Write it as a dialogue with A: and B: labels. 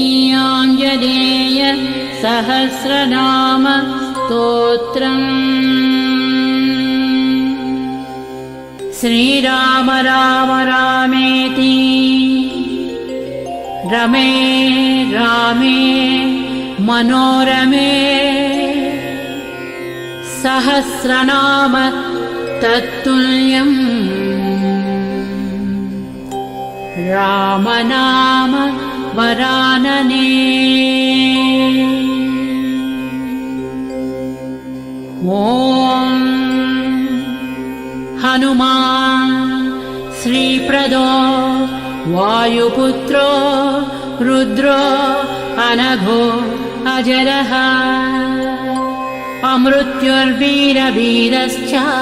A: श्रीयाञ्जनेय सहस्रनाम स्तोत्रम् श्रीराम राम रामेति रमे रामे मनोरमे सहस्रनाम तत्तुल्यम् वरानने। ॐ हनुमान् श्रीप्रदो वायुपुत्रो रुद्रो अनघो अजरः। अमृत्युर्वीरवीरश्च